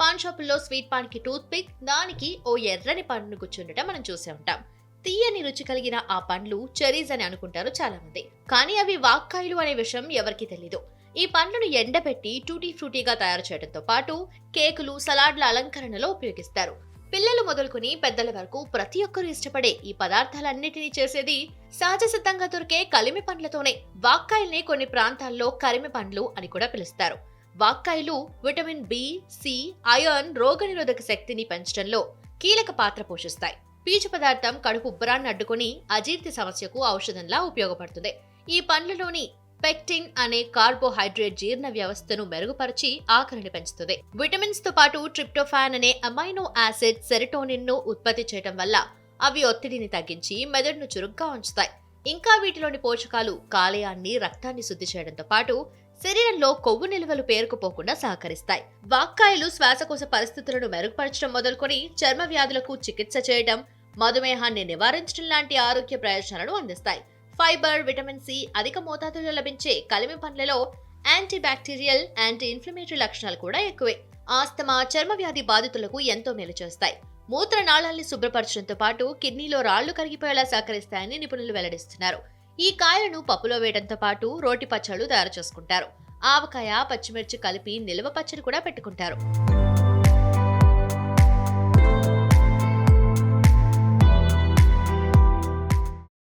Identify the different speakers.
Speaker 1: Pan షాపుల్లో sweet పాన్కి tooth pick దానికి ఓ ఎర్రని పండును కూర్చుండటం మనం చూసే ఉంటాం. తీయని రుచి కలిగిన ఆ పండ్లు చెరీస్ అని అనుకుంటారు చాలా మంది కానీ అవి వాక్కాయలు అనే విషయం ఎవరికీ తెలీదు. ఈ పండ్లను ఎండబెట్టి టూటీ ఫ్రూటీగా తయారు చేయడంతో పాటు కేకులు సలాడ్ల అలంకరణలో ఉపయోగిస్తారు. పిల్లలు మొదలుకొని పెద్దల వరకు ప్రతి ఒక్కరూ ఇష్టపడే ఈ పదార్థాలన్నిటినీ చేసేది సహజ సిద్ధంగా దొరికే కలిమి పండ్లతోనే. వాక్కాయల్ని కొన్ని ప్రాంతాల్లో కలిమి పండ్లు అని కూడా పిలుస్తారు. వాక్కాయలు విటమిన్ బి సి ఐరన్ రోగనిరోధక శక్తిని పెంచడంలో కీలక పాత్ర పోషిస్తాయి. పీచు పదార్థం కడుపు ఉబ్బరాన్ని అడ్డుకుని అజీర్తి సమస్యకు ఔషధంలా ఉపయోగపడుతుంది. ఈ పండ్లలోని పెక్టిన్ అనే కార్బోహైడ్రేట్ జీర్ణ వ్యవస్థను మెరుగుపరిచి ఆకలిని పెంచుతుంది. విటమిన్స్తో పాటు ట్రిప్టోఫాన్ అనే అమైనో యాసిడ్ సెరటోనిన్ను ఉత్పత్తి చేయడం వల్ల అవి ఒత్తిడిని తగ్గించి మెదడును చురుగ్గా ఉంచుతాయి. ఇంకా వీటిలోని పోషకాలు కాలేయాన్ని రక్తాన్ని శుద్ధి చేయడంతో పాటు శరీరంలో కొవ్వు నిల్వలు పేరుకుపోకుండా సహకరిస్తాయి. వాక్కాయలు శ్వాసకోశ పరిస్థితులను మెరుగుపరచడం మొదలుకొని చర్మ వ్యాధులకు చికిత్స చేయడం మధుమేహాన్ని నివారించడం లాంటి ఆరోగ్య ప్రయోజనాలను అందిస్తాయి. ఫైబర్ విటమిన్ సి అధిక మోతాదులో లభించే కలిమి పండ్లలో యాంటీ బ్యాక్టీరియల్ యాంటీ ఇన్ఫ్లమేటరీ లక్షణాలు కూడా ఎక్కువే. ఆస్తమా చర్మ వ్యాధి బాధితులకు ఎంతో మేలు చేస్తాయి. మూత్ర నాళాల్ని శుభ్రపరచడంతో పాటు కిడ్నీలో రాళ్ళు కరిగిపోయేలా సహకరిస్తాయని నిపుణులు వెల్లడిస్తున్నారు. ఈ కాయలను పప్పులో వేయడంతో పాటు రోటి పచ్చళ్ళు తయారు చేసుకుంటారు. ఆవకాయ పచ్చిమిర్చి కలిపి నిల్వ పచ్చడి కూడా పెట్టుకుంటారు.